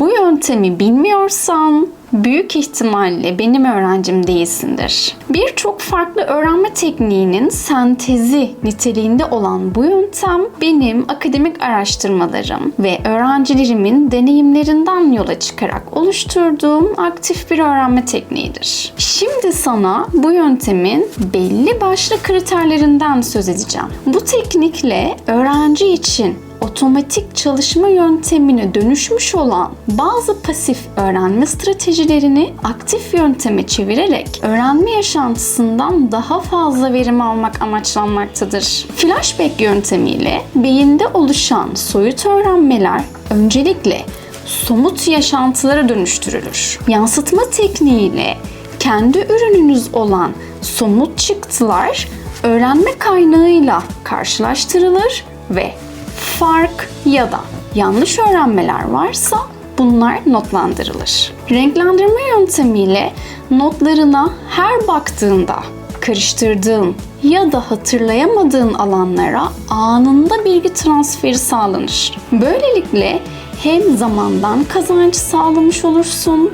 Bu yöntemi bilmiyorsan büyük ihtimalle benim öğrencim değilsindir. Birçok farklı öğrenme tekniğinin sentezi niteliğinde olan bu yöntem benim akademik araştırmalarım ve öğrencilerimin deneyimlerinden yola çıkarak oluşturduğum aktif bir öğrenme tekniğidir. Şimdi sana bu yöntemin belli başlı kriterlerinden söz edeceğim. Bu teknikle öğrenci için otomatik çalışma yöntemine dönüşmüş olan bazı pasif öğrenme stratejilerini aktif yönteme çevirerek öğrenme yaşantısından daha fazla verim almak amaçlanmaktadır. Flashback yöntemiyle beyinde oluşan soyut öğrenmeler öncelikle somut yaşantılara dönüştürülür. Yansıtma tekniğiyle kendi ürününüz olan somut çıktılar öğrenme kaynağıyla karşılaştırılır ve fark ya da yanlış öğrenmeler varsa bunlar notlandırılır. Renklendirme yöntemiyle notlarına her baktığında karıştırdığın ya da hatırlayamadığın alanlara anında bilgi transferi sağlanır. Böylelikle hem zamandan kazanç sağlamış olursun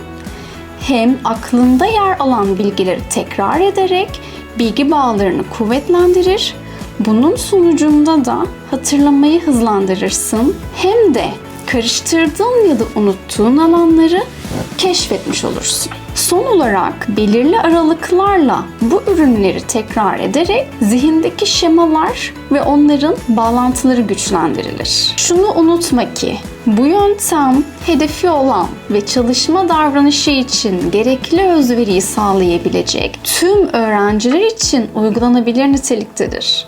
hem aklında yer alan bilgileri tekrar ederek bilgi bağlarını kuvvetlendirir. Bunun sonucunda da hatırlamayı hızlandırırsın. Hem de karıştırdığın ya da unuttuğun alanları keşfetmiş olursun. Son olarak belirli aralıklarla bu ürünleri tekrar ederek zihindeki şemalar ve onların bağlantıları güçlendirilir. Şunu unutma ki bu yöntem hedefi olan ve çalışma davranışı için gerekli özveriyi sağlayabilecek tüm öğrenciler için uygulanabilir niteliktedir.